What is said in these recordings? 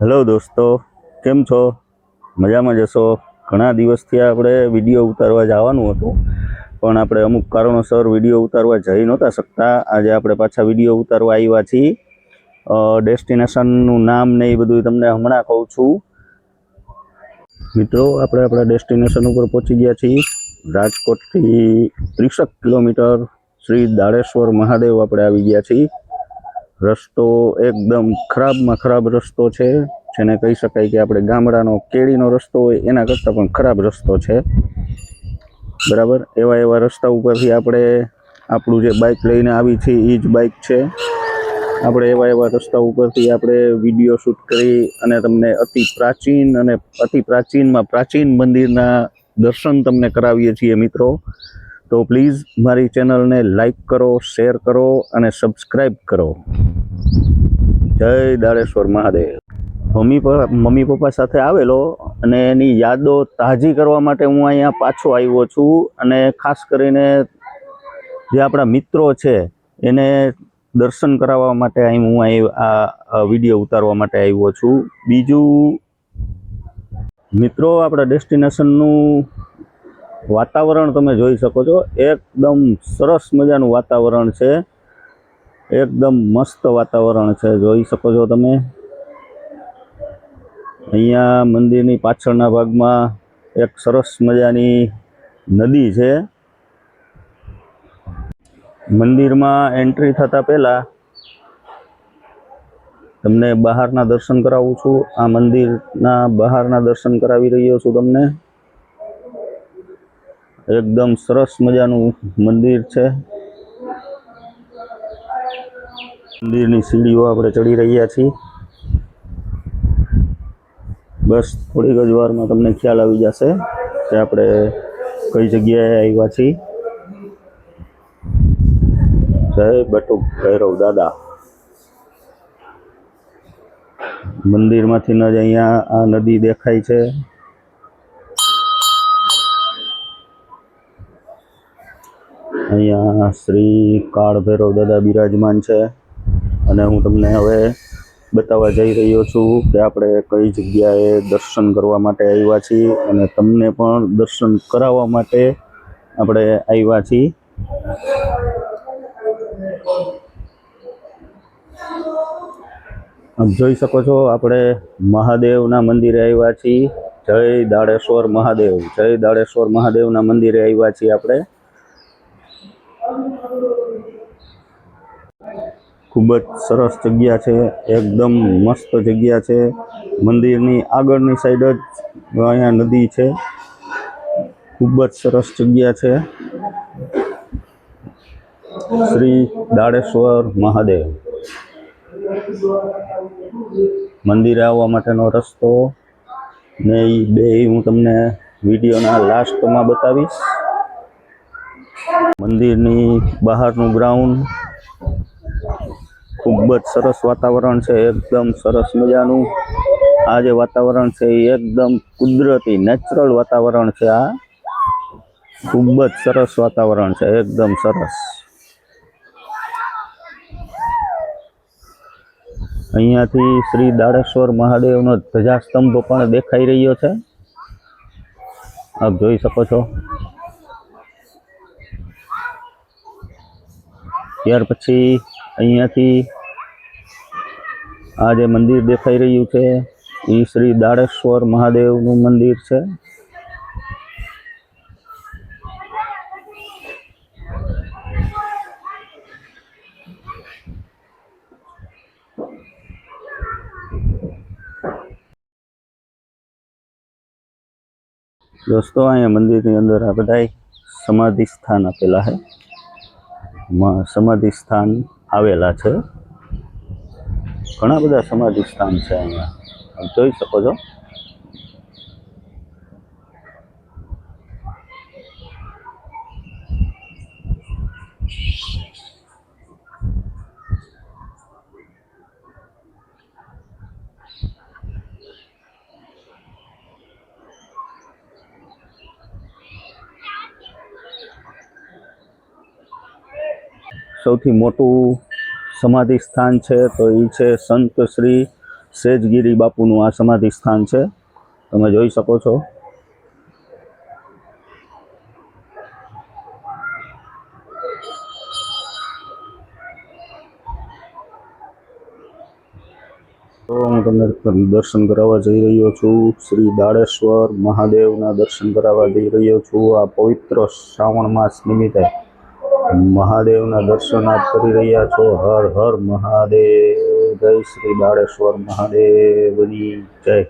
Hello દોસ્તો, કેમ છો? મજામાં જશો ઘણા દિવસથી આપણે વીડિયો ઉતારવા જવાનું હતું, પણ આપણે અમુક કારણોસર વીડિયો ઉતારવા જઈ નહોતા શકતા. આજે આપણે પાછા વીડિયો ઉતારવા આવ્યા છીએ. ડેસ્ટિનેશનનું નામ ને એ બધું તમને હમણાં કહું છું. મિત્રો, આપણે આપણા ડેસ્ટિનેશન ઉપર પહોંચી ગયા છીએ. રાજકોટથી ત્રીસેક કિલોમીટર શ્રી દાડેશ્વર મહાદેવ આપણે આવી ગયા છીએ. રસ્તો એકદમ ખરાબમાં ખરાબ રસ્તો છે. જેને કહી શકાય કે આપણે ગામડાનો કેળીનો રસ્તો હોય, એના કરતાં પણ ખરાબ રસ્તો છે. બરાબર? એવા એવા રસ્તા ઉપરથી આપણે આપણું જે બાઇક લઈને આવી છે એ જ બાઇક છે. આપણે એવા એવા રસ્તા ઉપરથી આપણે વીડિયો શૂટ કરી અને તમને અતિ પ્રાચીન અને અતિ પ્રાચીનમાં પ્રાચીન મંદિરના દર્શન તમને કરાવીએ છીએ મિત્રો. તો પ્લીઝ મારી ચેનલને લાઈક કરો શેર કરો અને સબસ્ક્રાઈબ કરો. જય દાડેશ્વર મહાદેવ. મમ્મી મમ્મી પપ્પા સાથે આવેલો અને એની યાદો તાજી કરવા માટે હું અહીંયા પાછો આવ્યો છું અને ખાસ કરીને જે આપણા મિત્રો છે, એને દર્શન કરાવવા માટે અહીં હું અહીં આ વીડિયો ઉતારવા માટે આવ્યો છું. બીજું મિત્રો, આપણા ડેસ્ટિનેશનનું વાતાવરણ તમે જોઈ શકો છો. એકદમ સરસ મજાનું વાતાવરણ છે. એકદમ મસ્ત વાતાવરણ છે. જોઈ શકો છો તમે. અહીંયા મંદિરની પાછળના ભાગમાં એક સરસ મજાની નદી છે. મંદિરમાં એન્ટ્રી થતાં પહેલાં તમને બહારના દર્શન કરાવું છું. આ મંદિરના બહારના દર્શન કરાવી રહ્યો છું તમને. એકદમ સરસ મજાનું મંદિર છે. મંદિરની સીડીઓ આપણે ચડી રહ્યા છીએ. બસ થોડીક જ વારમાં તમને ખ્યાલ આવી જશે કે આપણે કઈ જગ્યાએ આવ્યા છીએ. જય બટુ ભૈરવ દાદા. મંદિરમાંથી જ અહીંયા આ નદી દેખાય છે. અહીંયા શ્રી કાળ ભૈરવ દાદા બિરાજમાન છે. અને હું તમને હવે બતાવવા જઈ રહ્યો છું કે આપણે કઈ જગ્યાએ દર્શન કરવા માટે આવ્યા છીએ અને તમને પણ દર્શન કરાવવા માટે આપણે આવ્યા છીએ. આપ જોઈ શકો છો આપણે મહાદેવના મંદિરે આવ્યા છીએ. જય દાડેશ્વર મહાદેવ, જય દાડેશ્વર મહાદેવના મંદિરે આવ્યા છીએ આપણે. ખૂબ જ સરસ જગ્યા છે, એકદમ મસ્ત જગ્યા છે. મંદિરની આગળની સાઈડ જ અહીંયા નદી છે. ખૂબ જ સરસ જગ્યા છે. શ્રી દાડેશ્વર મહાદેવ. મંદિરે આવવા માટેનો રસ્તો ને એ બે હું તમને વિડીયોના લાસ્ટમાં બતાવીશ. મંદિરની બહારનું ગ્રાઉન્ડ ખૂબ જ સરસ વાતાવરણ છે, એકદમ સરસ મજાનું. આ જે વાતાવરણ છે એ એકદમ કુદરતી નેચરલ વાતાવરણ છે આ. ખૂબ જ સરસ વાતાવરણ છે, એકદમ સરસ. અહીંયાથી શ્રી દાડેશ્વર મહાદેવનો ધજાસ્તંભ પણ દેખાઈ રહ્યો છે. આપ જોઈ શકો છો. ત્યાર પછી અહીંયાથી આ જે મંદિર દેખાઈ રહ્યું છે. એ શ્રી દાડેશ્વર મહાદેવનું મંદિર છે. દોસ્તો, અહીંયા મંદિરની અંદર આ બધાય સમાધિ સ્થાન આપેલા છે. માં સમાધિ સ્થાન આવેલા છે. ઘણા બધા સમાધિ સ્થાન છે અહીંયા. જોઈ શકો છો. સૌથી મોટું સમાધિ સ્થાન છે, તો એ છે સંત શ્રી સેજગીરી બાપુનું આ સમાધિ સ્થાન છે. તમે જોઈ શકો છો. તો હું તમને દર્શન કરાવવા જઈ રહ્યો છું. શ્રી દાડેશ્વર મહાદેવના દર્શન કરાવવા જઈ રહ્યો છું. આ પવિત્ર શ્રાવણ માસ નિમિત્તે. મહાદેવના દર્શન આપ કરી રહ્યા છો. હર હર મહાદેવ. જય શ્રી દાડેશ્વર મહાદેવની જય.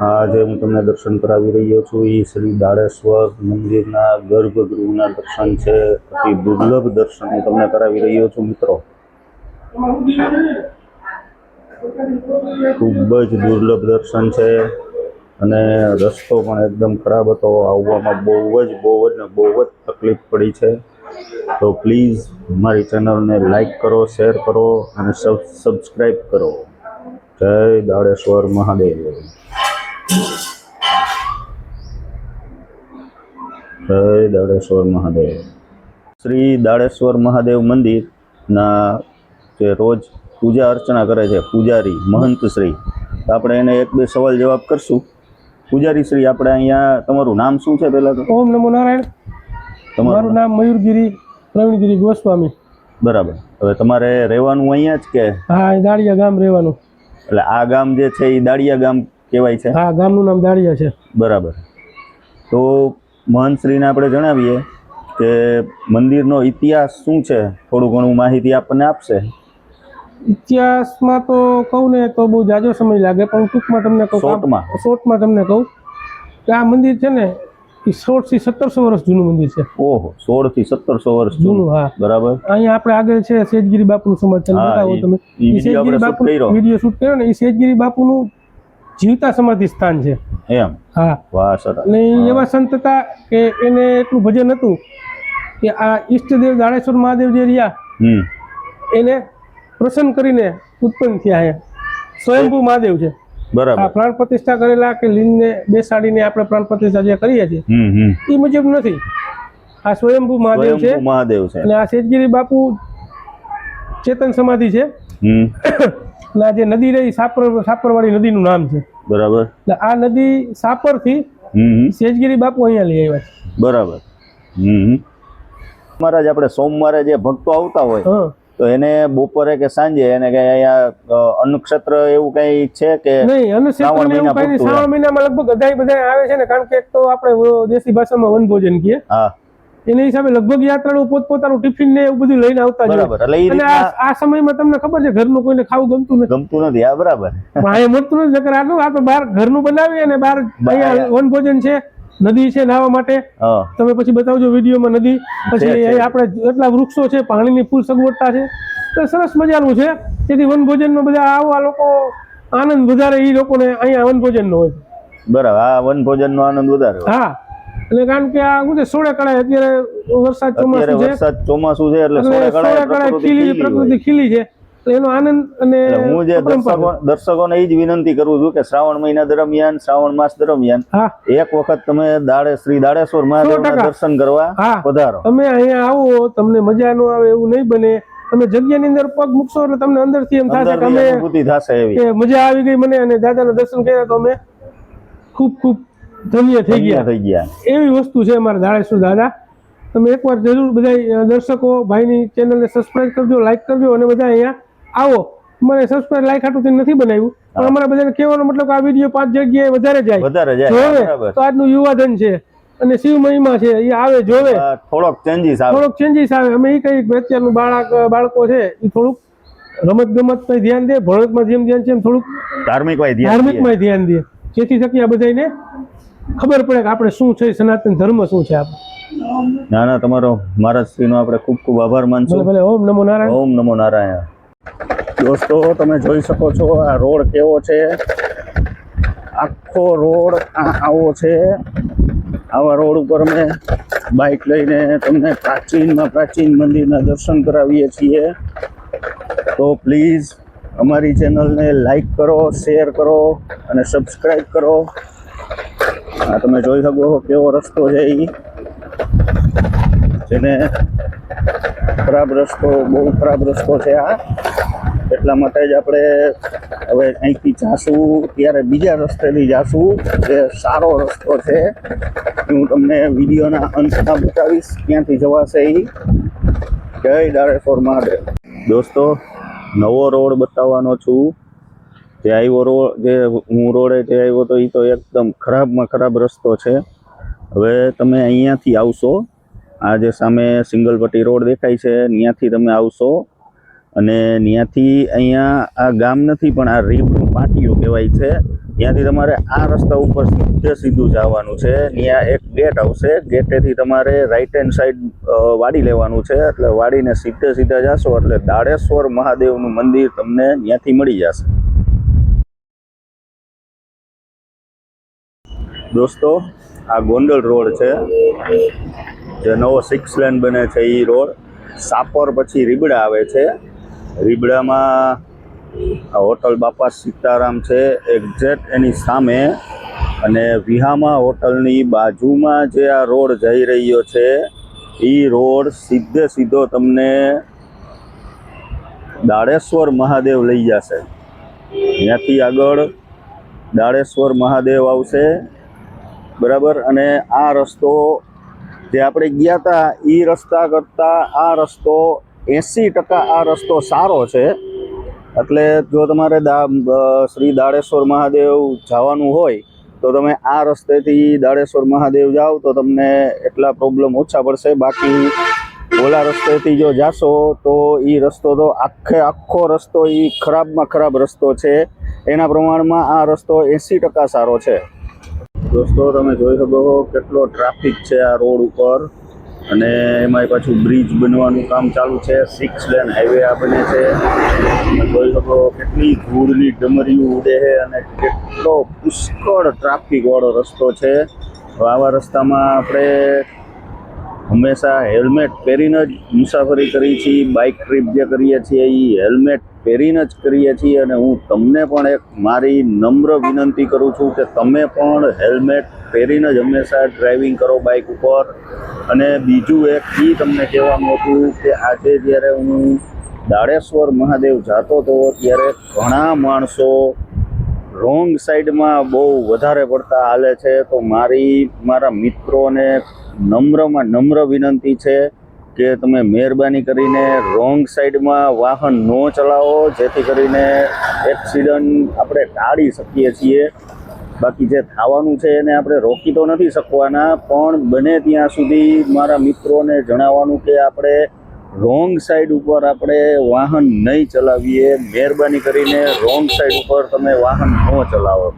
આજે હું તમને દર્શન કરાવી રહ્યો છું. એ શ્રી દાડેશ્વર મંદિરના ગર્ભગૃહના દર્શન છે. અતિ દુર્લભ દર્શન હું તમને કરાવી રહ્યો છું, મિત્રો. ખૂબ જ દુર્લભ દર્શન છે. અને રસ્તો પણ એકદમ ખરાબ હતો. આવવામાં બહુ જ બહુ જ ને બહુ જ તકલીફ પડી છે. તો પ્લીઝ મારી ચેનલને લાઈક કરો શેર કરો અને સબ સબસ્ક્રાઈબ કરો. જય દાડેશ્વર મહાદેવ. જય દાડેશ્વર મહાદેવ. શ્રી દાડેશ્વર મહાદેવ મંદિરના જે રોજ પૂજા અર્ચના કરે છે, પૂજારી મહંત શ્રી. આપણે એને એક બે સવાલ જવાબ કરશું. પૂજારી શ્રી આપણે અહીંયા તમારું નામ શું છે પહેલાં તો? ઓમ નમો નારાયણ. તમારું નામ મયુરગીરી પ્રવીણગીરી ગોસ્વામી. બરાબર. હવે તમારે રહેવાનું અહીંયા જ કે? હા દાળિયા ગામ રહેવાનું. એટલે આ ગામ જે છે એ દાળિયા ગામ કહેવાય છે? હા ગામનું નામ દાળિયા છે. બરાબર. તો મહંતશ્રીને આપણે જણાવીએ કે મંદિરનો ઇતિહાસ શું છે? થોડું ઘણું માહિતી આપણને આપશે. ઇતિહાસમાં તો કહું ને તો બહુ જાજો સમય લાગે પણ ટૂંકમાં તમને કહું શોર્ટમાં. શોર્ટમાં તમને કહું કે આ મંદિર છે ને એ સોળથી સત્તરસો વર્ષ જૂનું મંદિર છે. ઓહો સોળથી સત્તરસો વર્ષ જૂનું. હા. બરાબર? અહીંયા આપણે આગળ છે સેજગીરી બાપુનું સમર્થન. બતાવો તમે. સેજગીરી બાપુ. વીડિયો શૂટ કર્યો ને એ સેજગીરી બાપુનું જીવતા સમાધિ સ્થાન છે. એમ? હા. વાહ સરસ. અને એવા સંત હતા કે એને એટલું ભજન હતું કે આ ઈષ્ટદેવ દાડેશ્વર મહાદેવ જે રહ્યા એને પ્રસન્ન કરીને ઉત્પન્ન થયા છે. સ્વયંભૂ મહાદેવ છે. આ બરાબર પ્રાણ પ્રતિષ્ઠા કરેલા કે લીનને બેસાડીને આપણે પ્રાણ પ્રતિષ્ઠા જે કરીએ છીએ એ મુજબ નથી. આ સ્વયંભૂ મહાદેવ છે મહાદેવ છે. અને આ સેજગીરી બાપુ ચેતન સમાધિ છે. અને આ જે નદી રહી સાપર સાપરવાળી નદીનું નામ છે. બરાબર. આ નદી સાપરથી સેજગીરી બાપુ અહીંયા લઈ આવ્યા છે. બરાબર. મહારાજ આપણે સોમવારે જે ભક્તો આવતા હોય તો એને બપોરે કે સાંજે એને કઈ અહીંયા અનુક્ષેત્ર એવું કઈ છે કે નહીં અનુક્ષેત્ર શ્રાવણ એવું કઈ શ્રાવણ મહિનામાં લગભગ અધાય બધા આવે છે ને કારણ કે એક તો આપણે દેશી ભાષામાં વનભોજન કહીએ હા. એના હિસાબે લગભગ યાત્રાળુ પોતપોતાનું ટિફિન ને એવું બધું લઈને આવતા બરાબર એટલે આ સમયમાં તમને ખબર છે ઘરનું કોઈને ખાવું ગમતું નથી. ગમતું નથી આ બરાબર. પણ અહીંયા મળતું નથી નકર આ તો બહાર ઘરનું બનાવીએ અને બહાર અહીંયા વનભોજન છે. નદી છે નાહવા માટે. તમે પછી બતાવજો વિડીયોમાં નદી. પછી. આપણે એટલા વૃક્ષો છે પાણીની ફૂલ સગવડતા છે. તો સરસ મજાનું છે. તેથી વનભોજનમાં બધા આવા લોકો આનંદ વધારે એ લોકોને અહીંયા વનભોજનનો હોય. બરાબર આ વનભોજનનો આનંદ વધારે હા. એટલે કારણ કે આ શું છે સોળે કળાએ અત્યારે વરસાદ ચોમાસું છે. વરસાદ ચોમાસું છે એટલે સોળે કળાએ પ્રકૃતિ ખીલી ખીલી પ્રકૃતિ ખીલી છે. એનો આનંદ અને હું જે દર્શકો દર્શકોને એ જ વિનંતી કરું છું કે શ્રાવણ મહિના દરમિયાન શ્રાવણ માસ દરમિયાન એક વખત તમે દાડે શ્રી દાડેશ્વર મહાદેવના દર્શન કરવા પધારો. તમે અહીંયા આવો તમને મજા ન આવે એવું નહીં બને. તમે જગ્યાની અંદર પગ મૂકશો એટલે તમને અંદરથી એમ થશે કે અમે થશે એવી. મજા આવી ગઈ મને અને દાદાના દર્શન કર્યા તો અમે ખૂબ ખૂબ ધન્ય થઈ ગયા. થઈ ગયા. એવી વસ્તુ છે અમારા દાડેશ્વર દાદા. તમે એકવાર જરૂર બધા દર્શકો ભાઈની ચેનલને સબસ્ક્રાઇબ કરજો લાઈક કરજો અને બધા અહીંયા આવો. મને સબસ્ક્રાઇબ લાઈક હાટું નથી બનાવ્યું. પણ અમારા બધાને કહેવાનો મતલબ કે આ વીડિયો પાંચ જગ્યાએ વધારે જાય. વધારે જાય તો આજનું યુવાધન છે. અને શિવ મહિમા છે એ આવે જોવે? થોડોક ચેન્જીસ આવે. થોડોક ચેન્જીસ આવે. અમે એ કહીએ કે અત્યારનું બાળક બાળકો છે એ થોડુંક રમત ગમત ધ્યાન દે ભણતમાં જેમ ધ્યાન છે એમ થોડુંક ધાર્મિક ધાર્મિકમાં ધ્યાન દે. જેથી થકી આ બધાને ખબર પડે કે આપણે શું છે સનાતન ધર્મ શું છે આપણે. ના ના તમારો મહારાજ શ્રીનો આપણે ખૂબ ખૂબ આભાર માનશું. ઓમ નમો નારાયણ. ઓમ નમો નારાયણ. દોસ્તો, તમે જોઈ શકો છો આ રોડ કેવો છે. આખો રોડ આવો છે. આવા રોડ ઉપર અમે બાઇક લઈને તમને પ્રાચીનમાં પ્રાચીન મંદિરના દર્શન કરાવીએ છીએ. તો પ્લીઝ અમારી ચેનલને લાઈક કરો, શેર કરો અને સબસ્ક્રાઈબ કરો. આ તમે જોઈ શકો કેવો રસ્તો છે એ જેને ખરાબ રસ્તો, બહુ ખરાબ રસ્તો છે આ. એટલા માટે જ આપણે હવે અહીંથી જાશું, ત્યારે બીજા રસ્તેથી જાશું, જે સારો રસ્તો છે. હું તમને વિડીયોના અંતમાં બતાવીશ, ક્યાંથી જવાશે એ જય દારેશ્વર મહાદેવ. દોસ્તો, નવો રોડ બતાવવાનો છું. જે આવ્યો રોડ જે હું રોડે જે આવ્યો તો એ તો એકદમ ખરાબમાં ખરાબ રસ્તો છે. હવે તમે અહીંયાથી આવશો. આ જે સામે સિંગલપટ્ટી રોડ દેખાય છે ત્યાંથી તમે આવશો. અને ત્યાંથી અહીંયા આ ગામ નથી, પણ આ રીબનું પાટિયું કહેવાય છે. ત્યાંથી તમારે આ રસ્તા ઉપર સીધે સીધું જવાનું છે. ત્યાં એક ગેટ આવશે. ગેટેથી તમારે રાઈટ હેન્ડ સાઈડ વાડી લેવાનું છે. એટલે વાડીને સીધે સીધા જશો. એટલે દાડેશ્વર મહાદેવનું મંદિર તમને ત્યાંથી મળી જશે. દોસ્તો, આ ગોંડલ રોડ છે. જે નવો સિક્સ લેન બને છે એ રોડ. સાપર પછી રીબડા આવે છે. રીબડામાં આ હોટલ બાપા સીતારામ છે એક્ઝેક્ટ એની સામે અને વિહામા હોટલની બાજુમાં જે આ રોડ જઈ રહ્યો છે એ રોડ સીધે સીધો તમને દાડેશ્વર મહાદેવ લઈ જશે. ત્યાંથી આગળ દાડેશ્વર મહાદેવ આવશે, બરાબર? અને આ રસ્તો જે આપણે ગયા હતા એ રસ્તા કરતાં આ રસ્તો એંસી ટકા આ રસ્તો સારો છે. એટલે જો તમારે દા શ્રી દાડેશ્વર મહાદેવ જવાનું હોય, તો તમે આ રસ્તેથી દાડેશ્વર મહાદેવ જાઓ, તો તમને એટલા પ્રોબ્લેમ ઓછા પડશે. બાકી ઓલા રસ્તેથી જો જાશો, તો એ રસ્તો તો આખે આખો રસ્તો એ ખરાબમાં ખરાબ રસ્તો છે. એના પ્રમાણમાં આ રસ્તો એંસી ટકા સારો છે. દોસ્તો, તમે જોઈ શકો કેટલો ટ્રાફિક છે આ રોડ ઉપર. અને એમાં પાછું બ્રિજ બનવાનું કામ ચાલુ છે. સિક્સ લેન હાઈવે આ બને છે. જોઈ શકો કેટલી ધૂળની ડમરીઓ ઉડે છે અને કેટલો પુષ્કળ ટ્રાફિકવાળો રસ્તો છે. આવા રસ્તામાં આપણે હંમેશા હેલ્મેટ પહેરીને જ મુસાફરી કરી છીએ. બાઇક ટ્રીપ જે કરીએ છીએ એ હેલ્મેટ પહેરીને જ કરીએ છીએ. અને હું તમને પણ એક મારી નમ્ર વિનંતી કરું છું કે તમે પણ હેલ્મેટ પહેરીને જ હંમેશા ડ્રાઇવિંગ કરો બાઇક ઉપર. અને બીજું એક એ તમને કહેવાનું હતું કે આજે જ્યારે હું દાડેશ્વર મહાદેવ જતો હતો, ત્યારે ઘણા માણસો રોંગ સાઈડમાં બહુ વધારે પડતા હાલે છે. તો મારી, મારા મિત્રોને નમ્રમાં, નમ્ર વિનંતી છે કે તમે મહેરબાની કરીને રોંગ સાઈડમાં વાહન ન ચલાવો, જેથી કરીને એક્સિડન્ટ આપણે ટાળી શકીએ છીએ. બાકી જે થવાનું છે એને આપણે રોકી તો નથી શકવાના, પણ બને ત્યાં સુધી મારા મિત્રોને જણાવવાનું કે આપણે રોંગ સાઈડ ઉપર આપણે વાહન નહીં ચલાવીએ. મહેરબાની કરીને રોંગ સાઈડ ઉપર તમે વાહન ન ચલાવો.